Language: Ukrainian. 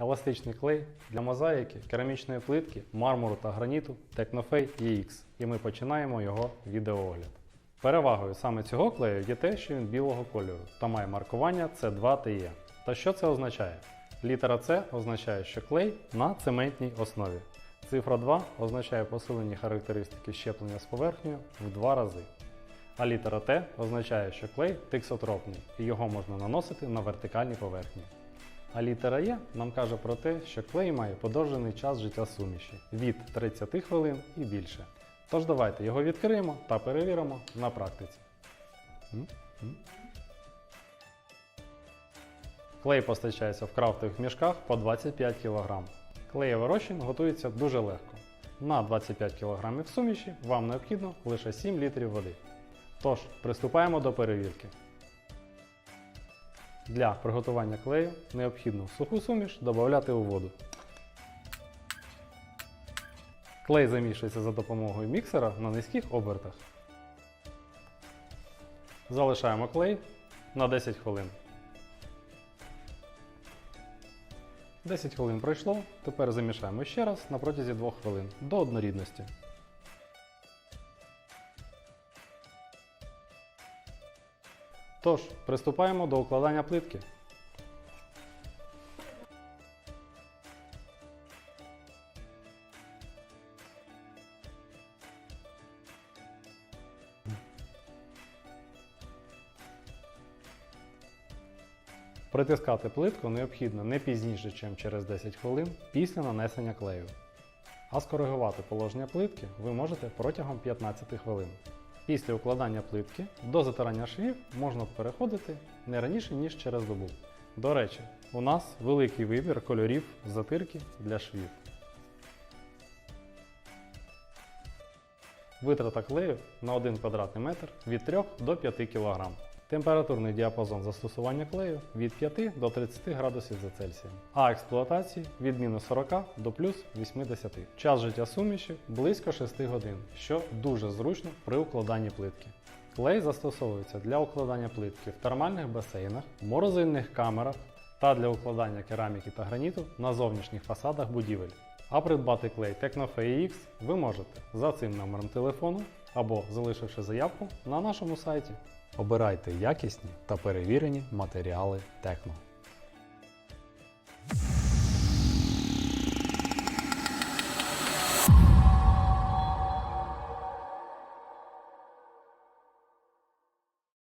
еластичний клей для мозаїки, керамічної плитки, мармуру та граніту Technofay EX. І ми починаємо його відеоогляд. Перевагою саме цього клею є те, що він білого кольору та має маркування C2TE. Та що це означає? Літера C означає, що клей на цементній основі. Цифра 2 означає посилені характеристики щеплення з поверхнею в два рази. А літера Т означає, що клей тиксотропний і його можна наносити на вертикальні поверхні. А літера Е нам каже про те, що клей має подовжений час життя суміші від 30 хвилин і більше. Тож давайте його відкриємо та перевіримо на практиці. Клей постачається в крафтових мішках по 25 кг. Клеєвий готується дуже легко. На 25 кг суміші вам необхідно лише 7 літрів води. Тож, приступаємо до перевірки. Для приготування клею необхідно суху суміш додати у воду. Клей замішується за допомогою міксера на низьких обертах. Залишаємо клей на 10 хвилин. 10 хвилин пройшло, тепер замішаємо ще раз на протязі 2 хвилин до однорідності. Тож, приступаємо до укладання плитки. Притискати плитку необхідно не пізніше, ніж через 10 хвилин після нанесення клею. А скоригувати положення плитки ви можете протягом 15 хвилин. Після укладання плитки до затирання швів можна переходити не раніше, ніж через добу. До речі, у нас великий вибір кольорів затирки для швів. Витрата клею на 1 квадратний метр від 3 до 5 кг. Температурний діапазон застосування клею від 5 до 30 градусів за Цельсієм, а експлуатації від мінус 40 до плюс 80. Час життя суміші близько 6 годин, що дуже зручно при укладанні плитки. Клей застосовується для укладання плитки в термальних басейнах, морозильних камерах та для укладання кераміки та граніту на зовнішніх фасадах будівель. А придбати клей Technofay ви можете за цим номером телефону або залишивши заявку на нашому сайті. Обирайте якісні та перевірені матеріали Техно.